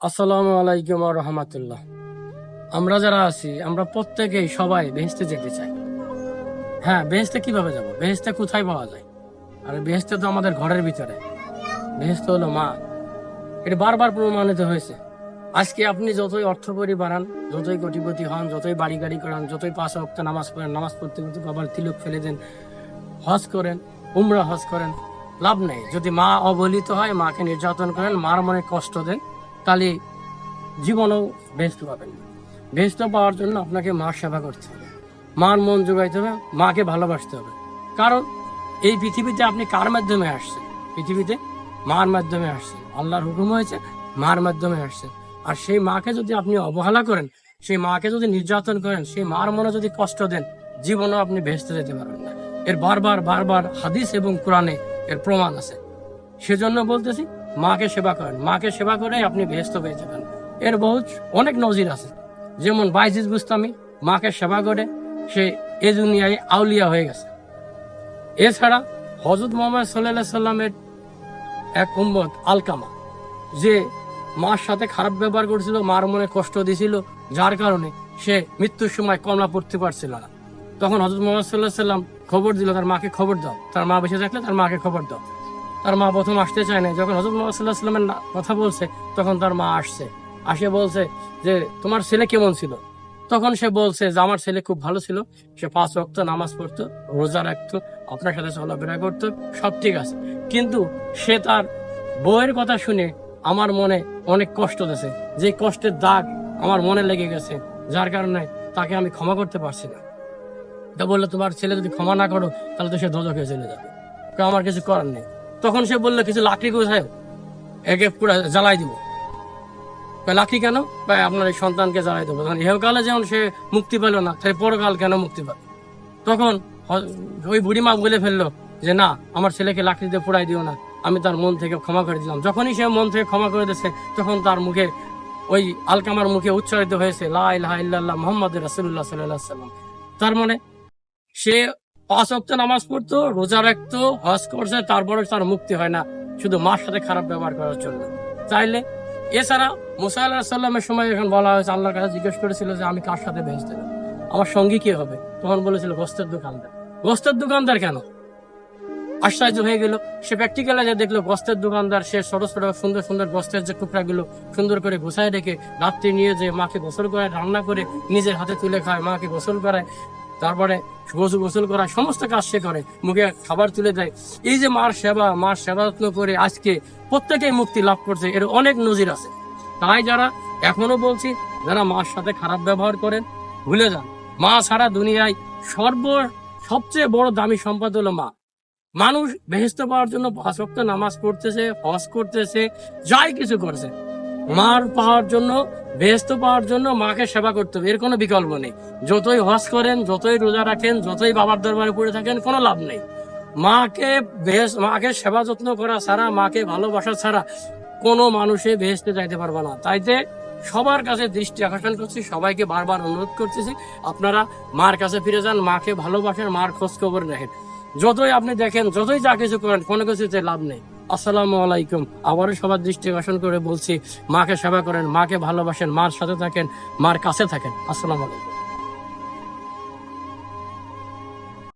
আসসালামু আলাইকুম রহমতুল্লাহ। আমরা যারা আছি, আমরা প্রত্যেকেই সবাই বেহেস্তে যেতে চাই। হ্যাঁ বেহেস্তে কীভাবে যাব? বেহেস্তে কোথায় পাওয়া যায়? আর বেহেস্তে তো আমাদের ঘরের ভিতরে। বেহেস্ত হলো মা। এটা বারবার প্রমাণিত হয়েছে। আজকে আপনি যতই অর্থকরী বাড়ান, যতই কোটিপতি হন, যতই বাড়ি গাড়ি করান, যতই পাঁচ অক্ট নামাজ পড়েন, নামাজ পড়তে পড়তে আবার তিলক ফেলে দেন, হজ করেন, উমরা হজ করেন, লাভ নেই। যদি মা অবহেলিত হয়, মাকে নির্যাতন করেন, মার মনে কষ্ট দেন তাহলে জীবনেও বেস্ট পাবেন না। বেস্ট পাওয়ার জন্য আপনাকে মার সেবা করতে হবে। মার মন জোগাইতে হবে, মাকে ভালোবাসতে হবে। কারণ এই পৃথিবীতে আপনি কার মাধ্যমে আসছেন? পৃথিবীতে মার মাধ্যমে আসছেন। আল্লাহর হুকুম হয়েছে, মার মাধ্যমে আসছেন। আর সেই মাকে যদি আপনি অবহেলা করেন, সেই মাকে যদি নির্যাতন করেন, সেই মার মনে যদি কষ্ট দেন, জীবনেও আপনি ভেস্তে যেতে পারবেন না। এর বারবার বারবার হাদিস এবং কোরআনে এর প্রমাণ আছে। সেজন্য বলতেছি মাকে সেবা করেন। মাকে সেবা করে আপনি বেহেস্ত পেয়ে যাবেন। এর বহু অনেক নজির আছে। যেমন বাইজিজ বুস্তামি মাকে সেবা করে, সে এ দুনিয়ায় আউলিয়া হয়ে গেছে। এছাড়া হজরত মোহাম্মদ সাল্লাহ সাল্লামের এক উম্মত আলকামা, যে মার সাথে খারাপ ব্যবহার করেছিল, মার মনে কষ্ট দিছিল, যার কারণে সে মৃত্যুর সময় কমলা পড়তে পারছিল না। তখন হজরত মোহাম্মদ সাল্লাহ সাল্লাম খবর দিল, তার মাকে খবর দাও। তার মা বেঁচে থাকলে তার মাকে খবর দাও। তার মা প্রথম আসতে চায় না যখন হজরত মোহাম্মদ সাল্লাহ সাল্লামের কথা বলছে, তখন তার মা আসছে। আসে বলছে যে, তোমার ছেলে কেমন ছিল? তখন সে বলছে যে, আমার ছেলে খুব ভালো ছিল। সে পাঁচ রক্ত নামাজ পড়তো, রোজা রাখতো, আপনার সাথে চলাফেরা করতো, সব ঠিক আছে। কিন্তু সে তার বউয়ের কথা শুনে আমার মনে অনেক কষ্ট দিয়েছে। যে কষ্টের দাগ আমার মনে লেগে গেছে, যার কারণে তাকে আমি ক্ষমা করতে পারছি না। তা বলল, তোমার ছেলে যদি ক্ষমা না করো, তাহলে তো সে দোজকে চলে যাবে। আমার কিছু করার নেই। তখন সে বলল কিছু লাকড়ি কোথায় একে পুরো জ্বালাই দিব। লাকড়ি কেন? কয়, আপনার এই সন্তানকে জ্বালাই দেবো। তখন ইহকালে যেমন সে মুক্তি পেল না তাই পরকাল কেন মুক্তি পাবে? তখন ওই বুড়ি মা বলে ফেলল যে না আমার ছেলেকে লাকড়ি দিয়ে পুড়াই দিও না আমি তার মন থেকে ক্ষমা করে দিলাম। যখনই সে মন থেকে ক্ষমা করে দিয়েছে তখন তার মুখে ওই আলকামার মুখে উচ্চারিত হয়েছে লা ইলাহা ইল্লাল্লাহ মোহাম্মদ আলাইহি সাল্লাম তার মানে সে পাঁচ অক্ট নামাজ পড়তো, রোজা রাখতো, হজ করছে, তারপরে তার মুক্তি হয় না। শুধু মার সাথে খারাপ ব্যবহার করার জন্য। চাইলে এছাড়া মুসা আল্লাহ সাল্লামের সময় এখন বলা হয়েছে, আল্লাহর কাছে জিজ্ঞেস করেছিল যে, আমি কার সাথে ভেজতে দেবো আমার সঙ্গী কি হবে? তখন বলেছিল, গোস্তের দোকানদার। গোস্তের দোকানদার কেন? আশ্চর্য হয়ে গেল। সে প্র্যাকটিক্যালে যে দেখল, গোস্তের দোকানদার, সে ছোট ছোট সুন্দর সুন্দর গোস্তের যে টুকরাগুলো সুন্দর করে গোছায় রেখে রাত্রি নিয়ে যে মাকে গোসল করে রান্না করে নিজের হাতে তুলে খায়, মাকে গোসল করায়। তারপরে গোসল গোসল করায় সমস্ত কাজ সে করে। মুখে খাবার তুলে দেয়। এই যে মার সেবা মার সেবা যত্ন করে আজকে প্রত্যেকেই মুক্তি লাভ করছে, এর অনেক নজির আছে। তাই যারা, এখনও বলছি, যারা মার সাথে খারাপ ব্যবহার করেন, ভুলে যান। মা ছাড়া দুনিয়ায় সর্ব, সবচেয়ে বড় দামি সম্পদ হলো মা। মানুষ বেহেস্ত পাওয়ার জন্য পাঁচ নামাজ পড়তেছে, হজ করতেছে, যাই কিছু করছে। মার পাওয়ার জন্য বেহেস্ত পাওয়ার জন্য মাকে সেবা করতে হবে। এর কোনো বিকল্প নেই। যতই হজ করেন, যতই রোজা রাখেন, যতই বাবার দরবারে পড়ে থাকেন, কোনো লাভ নেই। মাকে মাকে সেবা যত্ন করা ছাড়া, মাকে ভালোবাসা ছাড়া কোনো মানুষে বেহেস্তে যাইতে পারবে না। তাইতে সবার কাছে দৃষ্টি আকর্ষণ করছি, সবাইকে বারবার অনুরোধ করতেছি, আপনারা মার কাছে ফিরে যান, মাকে ভালোবাসেন, মার খোঁজ খবর রাখেন। যতই আপনি দেখেন, যতই যা কিছু করেন, কোনো কিছুতে লাভ নেই। আসসালামু আলাইকুম। আবারও সবার দৃষ্টি আকর্ষণ করে বলছি, মাকে সেবা করেন, মাকে ভালোবাসেন, মার সাথে থাকেন, মার কাছে থাকেন। আসসালামু আলাইকুম।